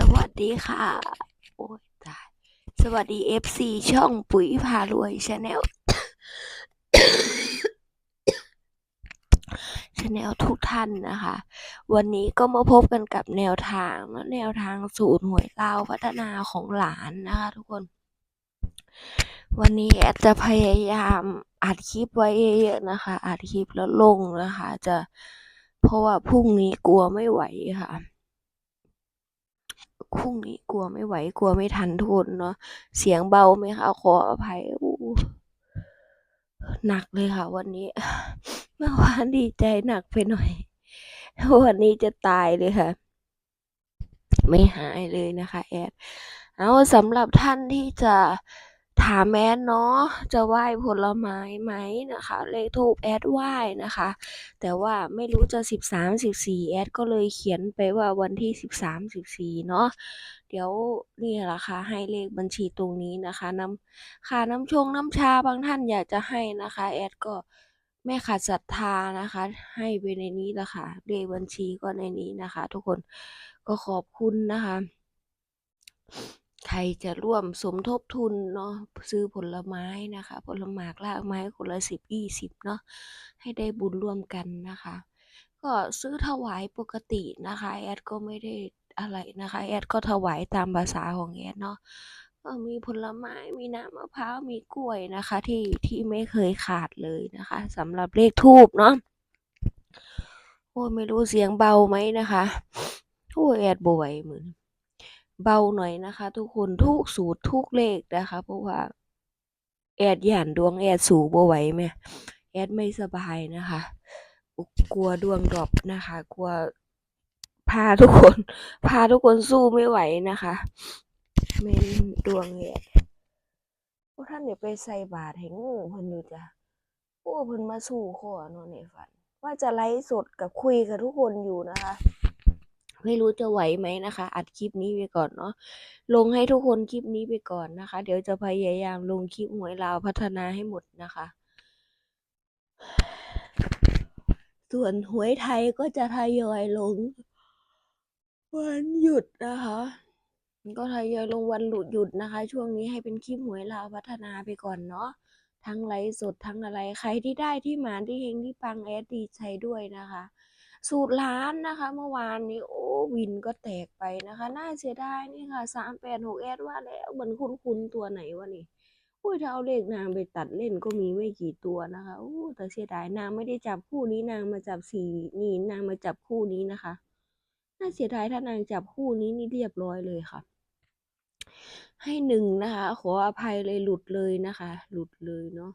สวัสดีค่ะ โอ้ยตาย สวัสดี FC ช่องปุ๋ยพารวยชาแนลชาแนลทุกท่านนะคะ วันนี้ก็มาพบกันกับแนวทางและแนวทางสูตรหวยลาวพัฒนาของหลานนะคะทุกคน วันนี้แอดจะพยายามอัดคลิปไว้เยอะๆนะคะ อัดคลิปแล้วลงนะคะ จะเพราะว่าพรุ่งนี้กลัวไม่ไหวค่ะ พรุ่งนี้กลัวไม่ไหวกลัวไม่ทันทุกคนเนาะเสียงเบาไหมคะขออภัยอู้หนักเลยค่ะ วันนี้ เมื่อวานดีใจหนักไปหน่อย วันนี้จะตายเลยค่ะ ไม่หายเลยนะคะ แอด เอาสำหรับท่านที่จะ ถามแอดเนาะจะไหว้ผลไม้ไหมนะคะ เลขทูปแอดไหว้นะคะ แต่ว่าไม่รู้จะสิบสามสิบสี่แอดก็เลยเขียนไปว่าวันที่สิบสามสิบสี่เนาะเดี๋ยวนี่แหละค่ะให้เลขบัญชีตรงนี้นะคะน้ำค่าน้ำชงน้ำชาบางท่านอยากจะให้นะคะ แอดก็ไม่ขาดศรัทธานะคะ ให้ไปในนี้ละค่ะเลขบัญชีก็ในนี้นะคะ ทุกคนก็ขอบคุณนะคะ ใครจะร่วมสมทบทุนเนาะซื้อผลไม้นะคะ ผลหมากลากไม้คนละสิบยี่สิบเนาะให้ได้บุญร่วมกันนะคะ ก็ซื้อถวายปกตินะคะ แอดก็ไม่ได้อะไรนะคะ แอดก็ถวายตามภาษาของแอดเนาะก็มีผลไม้มีน้ำมะพร้าวมีกล้วยนะคะ ที่ที่ไม่เคยขาดเลยนะคะสำหรับเลขทูบเนาะโอ้ไม่รู้เสียงเบาไหมนะคะโอ้แอดบ่ไหวเหมือน เบาหน่อยนะคะ ทุกคนทุกสูตรทุกเลขนะคะ เพราะว่าแอดหย่านดวงแอดสูบ่ไหวแม่แอดไม่สบายนะคะกลัวดวงดรอปนะคะ กลัวพาทุกคน พาทุกคนสู้ไม่ไหวนะคะเมนดวงแอดพวกท่านเดี๋ยวไปใส่บาตรให้งูเพิ่นอยู่จ้ะโอ้เพิ่นมาสู้ขอนาะในฝัน ว่าจะไลฟ์สดกับคุยกับทุกคนอยู่นะคะ ไม่รู้จะไหวไหมนะคะ อัดคลิปนี้ไปก่อนเนาะลงให้ทุกคนคลิปนี้ไปก่อนนะคะ เดี๋ยวจะพยายามลงคลิปหวยลาวพัฒนาให้หมดนะคะ ส่วนหวยไทยก็จะทยอยลง วันหยุดนะคะก็ทยอยลงวันหลุดหยุดนะคะ ช่วงนี้ให้เป็นคลิปหวยลาวพัฒนาไปก่อนเนาะทั้งไลฟ์สดทั้งอะไรใครที่ได้ที่มานที่เฮงที่ปังแอดดีใจด้วยนะคะ สูตรล้านนะคะ เมื่อวานนี้โอ้วินก็แตกไปนะคะ น่าเสียดายนี่ค่ะสามแปดหกแอดว่าแล้วเหมือนคุ้นๆตัวไหนวะนี่อุ้ยถ้าเอาเลขนางไปตัดเล่นก็มีไม่กี่ตัวนะคะโอ้แต่เสียดายนางไม่ได้จับคู่นี้นางมาจับสี่นี่นางมาจับคู่นี้นะคะ น่าเสียดายถ้านางจับคู่นี้นี่เรียบร้อยเลยค่ะ ให้หนึ่งนะคะ ขออภัยเลยหลุดเลยนะคะ หลุดเลยเนาะ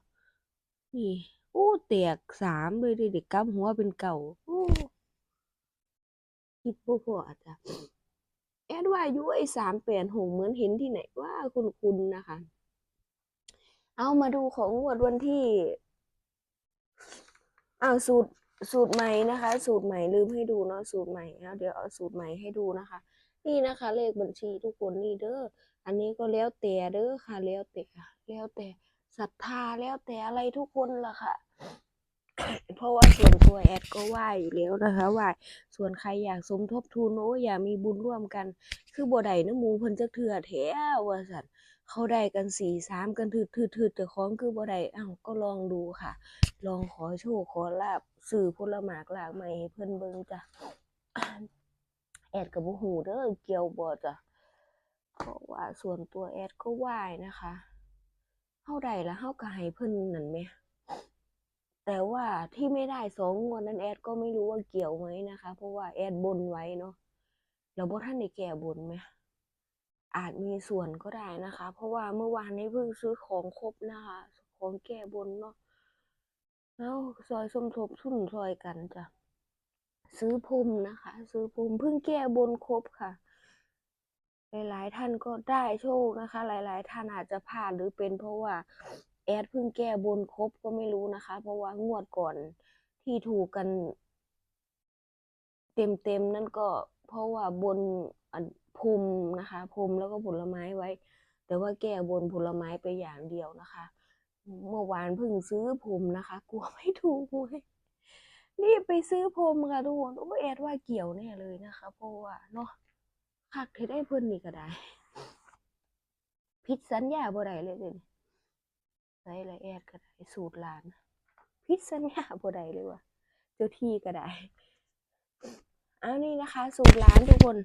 นี่ โอ้แตกสามเลยเด็กกำหัวเป็นเก่า โอ้ คิดพวกอาจจะแอดว่าอายุไอ้สามแปดหกเหมือนเห็นที่ไหนว่าคุณคุณนะคะ เอามาดูของงวดวันที่อ้าวสูตรสูตรใหม่นะคะ สูตรใหม่ลืมให้ดูเนาะสูตรใหม่เอาเดี๋ยวเอาสูตรใหม่ให้ดูนะคะ นี่นะคะ เลขบัญชีทุกคนนี่เด้ออันนี้ก็แล้วแต่เด้อค่ะแล้วแต่แล้วแต่ศรัทธาแล้วแต่อะไรทุกคนล่ะค่ะ เพราะว่าส่วนตัวแอดก็ไหวอยู่แล้วนะคะไหว้ส่วนใครอยากสมทบทุนโอ้อยากมีบุญร่วมกัน คือบ่ได้น้ำหมูเพิ่นจักเทื่อแท้ว่าซั่นเขาได้กันสี่สามกันถืดๆๆแต่ของคือบ่ได้อ้าวก็ลองดูค่ะ ลองขอโชคขอลาบสื่อผลหมากหลากใหม่ให้เพิ่นเบิ่งจ้ะแอดก็บ่ฮู้เด้อเกี่ยวบ่จ้ะเพราะว่าส่วนตัวแอดก็ไหวนะคะเฮาได้แล้วเฮาก็ให้เพิ่นนั่นแหม แต่ว่าที่ไม่ได้สองงวดนั้นแอดก็ไม่รู้ว่าเกี่ยวไหมนะคะ เพราะว่าแอดบนไว้เนาะแล้วบ่ทันได้แก้บนไหมอาจมีส่วนก็ได้นะคะ เพราะว่าเมื่อวานนี้เพิ่งซื้อของครบนะคะ ของแก้บนเนาะแล้วซอยสมทบทุนซอยกันจ้ะซื้อพรมนะคะ ซื้อพรมเพิ่งแก้บนครบค่ะ หลายๆท่านก็ได้โชคนะคะ หลาย ๆ ท่านอาจจะพลาดหรือเป็นเพราะว่า แอดเพิ่งแก้บนครบก็ไม่รู้นะคะ เพราะว่างวดก่อนที่ถูกกันเต็มๆนั่นก็เพราะว่าบนอันภูมินะคะภูมิแล้วก็ผลไม้ไว้ แต่ว่าแก้บนผลไม้ไปอย่างเดียวนะคะ เมื่อวานเพิ่งซื้อภูมินะคะ กลัวไม่ถูกหวยรีบไปซื้อพรมค่ะทุกคนโอ้แอดว่าเกี่ยวแน่เลยนะคะ เพราะว่าเนาะคักที่ได้เพิ่นนี่ก็ได้ พิษสัญญาบ่ได้เลยเนี่ย ใส่ละแอดก็ได้สูตรหลาน พิษสัญญาบ่ได้เลยว่ะเจ้าที่ก็ได้เอานี่นะคะ สูตรหลานทุกคน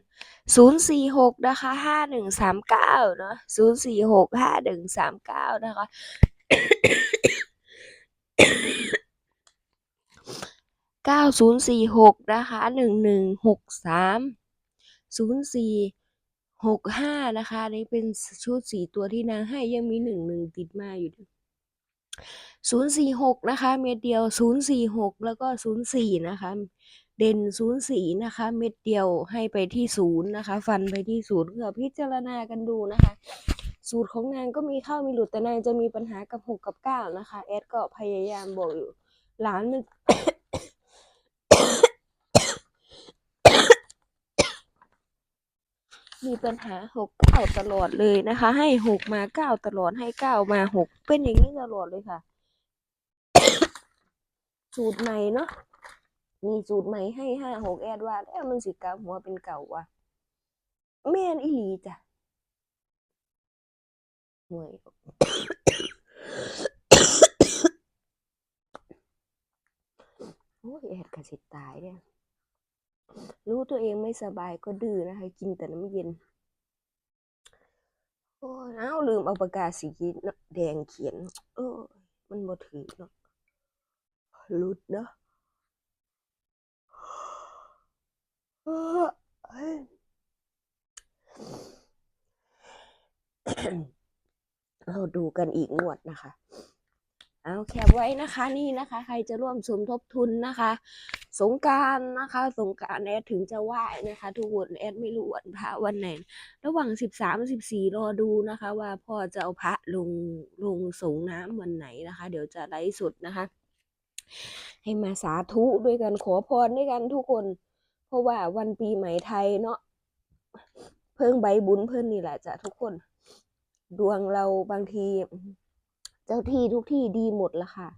ศูนย์สี่หกนะคะห้าหนึ่งสามเก้าเนาะศูนย์สี่หกห้าหนึ่งสามเก้านะคะเก้าศูนย์สี่หกนะคะหนึ่งหนึ่งหกสามศูนย์สี่หกห้านะคะนนี่เป็นชุดสี่ตัวที่นางให้ยังมีหนึ่งหนึ่งติดมาอยู่ ศูนย์สี่หกนะคะ เม็ดเดียวศูนย์สี่หกแล้วก็ศูนย์สี่นะคะ เด่นศูนย์สี่นะคะ เม็ดเดียวให้ไปที่ศูนย์นะคะ ฟันไปที่ศูนย์เพื่อพิจารณากันดูนะคะ สูตรของนางก็มีเข้ามีหลุดแต่นางจะมีปัญหากับหกกับเก้านะคะ แอดก็พยายามบอกอยู่หลานมัน มีปัญหาหกเก้าตลอดเลยนะคะ ให้หกมาเก้าตลอดให้เก้ามาหกเป็นอย่างนี้ตลอดเลยค่ะ สูตรใหม่เนาะมีสูตรใหม่ให้ห้าหกแอดว่าแล้วมันสิกลับหัวเป็นเก่าว่ะแม่นอีหลีจ้ะห่วยโอ้ยแอดกระสิตายเนี่ย รู้ตัวเองไม่สบายก็ดื้อนะคะ กินแต่น้ำเย็น โอ้เอาลืมเอาปากกาสีแดงเขียน เออ มันบ่ถือเนาะลุดเนาะเราดูกันอีกงวดนะคะ เอาแคปไว้นะคะนี่นะคะ ใครจะร่วมสมทบทุนนะคะ สงการนะคะ สงการแอดถึงจะไหว้นะคะ ทุกคนแอดไม่รู้วันพระวันไหน ระหว่างสิบสามสิบสี่รอดูนะคะ ว่าพ่อจะเอาพระลงลงสงน้ำวันไหนนะคะ เดี๋ยวจะไลฟ์สดนะคะ ให้มาสาธุด้วยกันขอพรด้วยกันทุกคน เพราะว่าวันปีใหม่ไทยเนาะเพิ่งใบบุญเพิ่นนี่แหละจ้ะทุกคน ดวงเราบางที เจ้าที่ทุกที่ดีหมดละค่ะ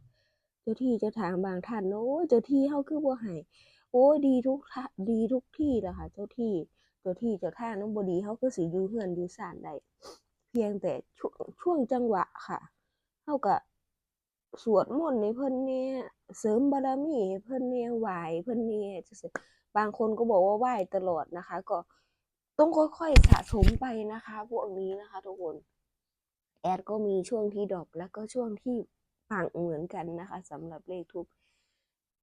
เจ้าที่เจ้าทางบางท่านโอ้ยเจ้าที่เฮาคือบ่ให้โอ้ยดีทุกท่าดีทุกที่ละค่ะ เจ้าที่เจ้าที่เจ้าทางนั้นบ่ดีเฮาคือสิอยู่เฮือนอยู่ศาลได้เพียงแต่ช่วงช่วงจังหวะค่ะเฮาก็สวดมนต์ให้เพิ่นเนี่ยเสริมบารมีเพิ่นเนี่ยไหวเพิ่นเนี่ยจังซี่บางคนก็บอกว่าไหวตลอดนะคะ ก็ต้องค่อยๆสะสมไปนะคะ พวกนี้นะคะ ทุกคน แอดก็มีช่วงที่ดรอปแล้วก็ช่วงที่ปังเหมือนกันนะคะสำหรับเลขทูป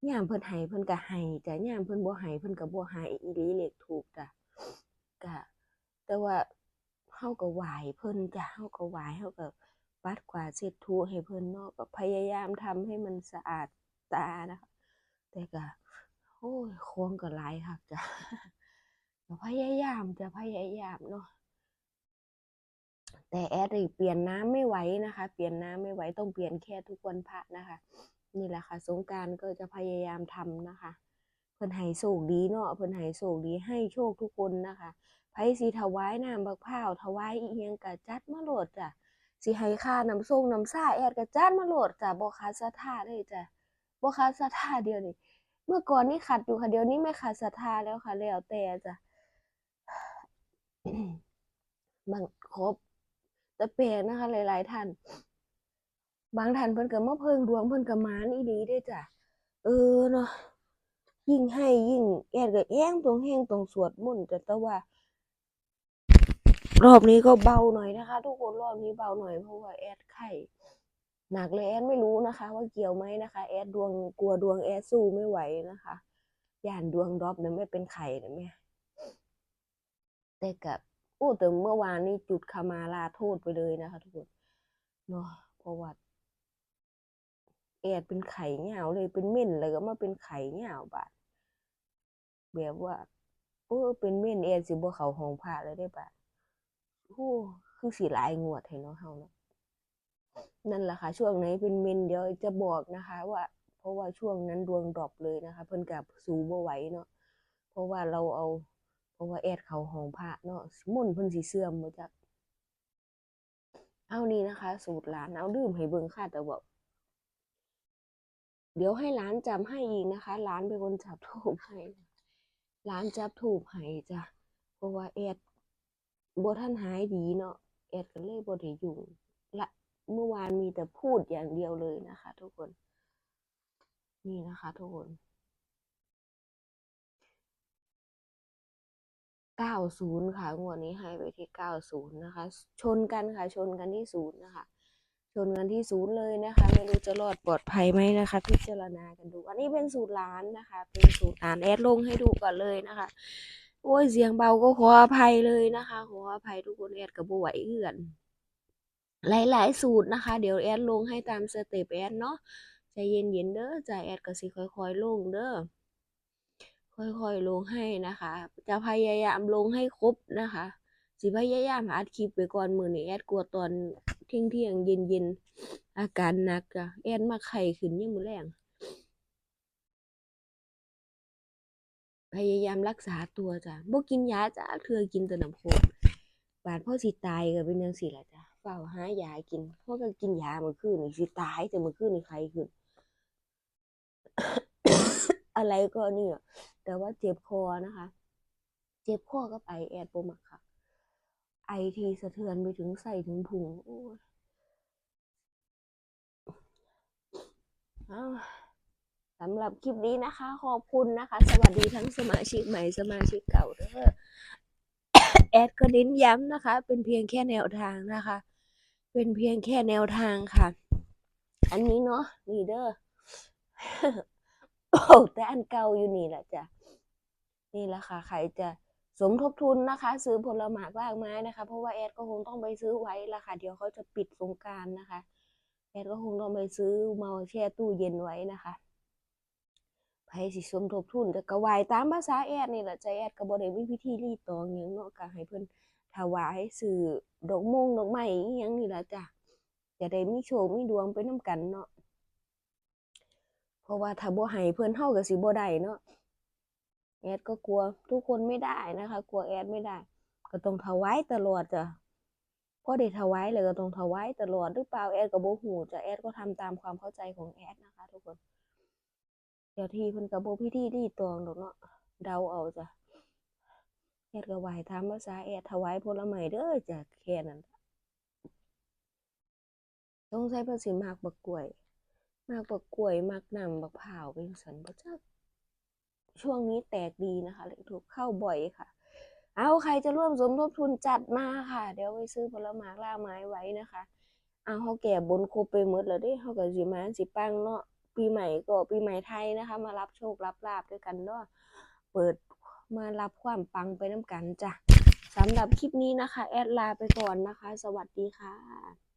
ยามเพิ่นให้เพิ่นก็ให้จ้ะยามเพิ่นบ่ให้เพิ่นก็บ่ให้อีหลีเลขทูปจ้ะก็แต่ว่าเฮาก็ไหวเพิ่นจ้ะเฮาก็ไหวเฮาก็ปัดกวาดเช็ดถูให้เพิ่นเนาะก็พยายามทำให้มันสะอาดตานะคะ แต่ก็โอ้ยของก็หลายคักจ้ะก็พยายามจะพยายามเนาะ แต่แอดเปลี่ยนน้ำไม่ไหวนะคะ เปลี่ยนน้ำไม่ไหวต้องเปลี่ยนแค่ทุกวันพระนะคะ นี่แหละค่ะ สงการก็จะพยายามทำนะคะ เพิ่นให้โชคดีเนาะเพิ่นให้โชคดีให้โชคทุกคนนะคะไผสิถวายน้ำบักพร้าวถวายอีหยังก็จัดมาโหลดจ้ะสิให้ค่าน้ำส้มน้ำซ่าแอดก็จัดมาโหลดจ้ะบ่ขาดศรัทธาเลยจ้ะบ่ขาดศรัทธาเดียวนี่เมื่อก่อนนี่ขัดอยู่ค่ะเดี๋ยวนี้ไม่ขาดศรัทธาแล้วค่ะแล้วแต่จ้ะบางครบ แต่แปลกนะคะ หลาย ๆท่านบางท่านเพิ่นก็มาเพิ่งดวงเพิ่นก็หมานอีหลีเด้จ้ะเออเนาะยิ่งให้ยิ่งแอดก็แอ้งตรงแห้งตรงสวดมนต์แต่แต่ว่า รอบนี้ก็เบาหน่อยนะคะ ทุกคนรอบนี้เบาหน่อยเพราะว่าแอดไข้หนักเลยแอดไม่รู้นะคะ ว่าเกี่ยวไหมนะคะ แอดดวงกลัวดวงแอดสู้ไม่ไหวนะคะย่านดวงดรอปเนี่ยไม่เป็นไข่นะแม่แต่กับ โอ้แต่เมื่อวานนี้จุดคามาลาโทษไปเลยนะคะ ทุกคนเนาะเพราะว่าแอดเป็นไข่เหงาเลยเป็นเม่นเลยก็มาเป็นไข่เหงาบาดแบบว่าเออเป็นเม่นแอดสิบ่เขาห้องพระเลยได้บาดโอ้คือสิหลายงวดให้เนาะเฮาเนาะนั่นแหละค่ะ ช่วงไหนเป็นเม่นเดี๋ยวจะบอกนะคะ ว่า เพราะว่าช่วงนั้นดวงดรอปเลยนะคะ เพิ่นกับสูบ่ไหวเนาะเพราะว่าเราเอา เพราะว่าแอดเขาห้องพระเนาะมุ่นเพิ่นสิเสื่อมบ่จักเอานี่นะคะ สูตรหลานเอาดื่มให้เบิ่งค่ะแต่ว่าเดี๋ยวให้หลานจำให้อีกนะคะหลานเป็นคนจับถูกให้หลานจับถูกให้จ้ะเพราะว่าแอดบ่ทันหายดีเนาะแอดก็เลยบ่ได้ยุ่งละเมื่อวานมีแต่พูดอย่างเดียวเลยนะคะ ทุกคน นี่นะคะ ทุกคน 90 ค่ะ งวดนี้ให้ไปที่ 90 นะคะ ชนกันค่ะ ชนกันที่ศูนย์นะคะ ชนกันที่ศูนย์เลยนะคะ ไม่รู้จะรอดปลอดภัยไหมนะคะ พิจารณากันดู อันนี้เป็นสูตรร้านนะคะ เป็นสูตรร้านแอดลงให้ดูก่อนเลยนะคะ โอ้ยเสียงเบาก็ขออภัยเลยนะคะ ขออภัยทุกคนแอดกับบ่ไหวเอื้อน หลาย ๆ สูตรนะคะ เดี๋ยวแอดลงให้ตามสเต็ปแอดเนาะ ใจเย็นๆเด้อใจแอดก็สิค่อยๆลงเด้อ ค่อยๆลงให้นะคะ จะพยายามลงให้ครบนะคะ สิพยายามอัดคลิปไปก่อนมือนี้แอดกลัวตอนเที่ยงเที่ยงๆเย็นเย็นๆอาการหนักจ้ะแอดมาไข้ขึ้นยามมื้อแลงพยายามรักษาตัวจ้ะบ่กินยาจ้ะเทื่อกินแต่น้ำโคกบาดพอสิตายก็เป็นจังซี่ล่ะจ้ะเฝ้าหายากินพอก็กินยาเมื่อคืนนี่สิตายแต่เมื่อคืนนี่ไขขึ้น อะไรก็เนี่ย แต่ว่าเจ็บคอนะคะ เจ็บคอก็ไปแอดบ่มักค่ะ ไอทีสะเทือนไปถึงไส้ถึงพุงโอ้ยสำหรับคลิปนี้นะคะ ขอบคุณนะคะ สวัสดีทั้งสมาชิกใหม่สมาชิกเก่าเด้อแอดก็เน้นย้ำนะคะ เป็นเพียงแค่แนวทางนะคะ เป็นเพียงแค่แนวทางค่ะ อันนี้เนาะนีเด้อ โอ้แต่อันเก่าอยู่นี่แหละจ้ะนี่แหละค่ะใครจะสมทบทุนนะคะ ซื้อผลหมากรากไม้นะคะ เพราะว่าแอดก็คงต้องไปซื้อไว้ละค่ะ เดี๋ยวเขาจะปิดสงการนะคะ แอดก็คงต้องไปซื้อมาแช่ตู้เย็นไว้นะคะไผสิสมทบทุนแต่ก็ไหวตามภาษาแอดนี่แหละใจแอดก็บ่ได้มีพิธีรีตองหยังเนาะก็ให้เพิ่อนถวายซื้อดอกมงดอกไม้อีหยังนี่ล่ะจ้ะจะได้มีโชคมีดวงไปนํกันเนาะ เพราะว่าถ้าบ่ให้เพิ่อนเฮาก็สิบ่ได้เนาะแอดก็กลัวทุกคนไม่ได้นะคะ กลัวแอดไม่ได้ ก็ต้องถวายตลอดจ้ะพอได้ถวายเลยก็ต้องถวายตลอดหรือเปล่าแอดก็บ่ฮู้จ้ะแอดก็ทำตามความเข้าใจของแอดนะคะ ทุกคนเดี๋ยวทีเพิ่นก็บ่พิธีรีตองดอกเนาะเดาเอาจ้ะแอดก็ไหว้ตามภาษาแอดถวายผลไม้เด้อจ้ะแค่นั้นสงสัยเพิ่นสิมักบักกล้วย มักบักกล้วยมักน้ำบักพร้าวเป็นจั่งซั้นบ่จักช่วงนี้แตกดีนะคะเลขถูกเข้าบ่อยค่ะ เอาใครจะร่วมสมทบทุนจัดมาค่ะ เดี๋ยวไปซื้อผลไม้ล่าไม้ไว้นะคะเอาเขาแก่บนครบไปหมดแล้วเด้เขาก็สิมาสิปังเนาะปีใหม่ก็ปีใหม่ไทยนะคะ มารับโชครับลาบด้วยกันเนาะเปิดมารับความปังไปน้ำกันจ้ะสำหรับคลิปนี้นะคะ แอดลาไปก่อนนะคะ สวัสดีค่ะ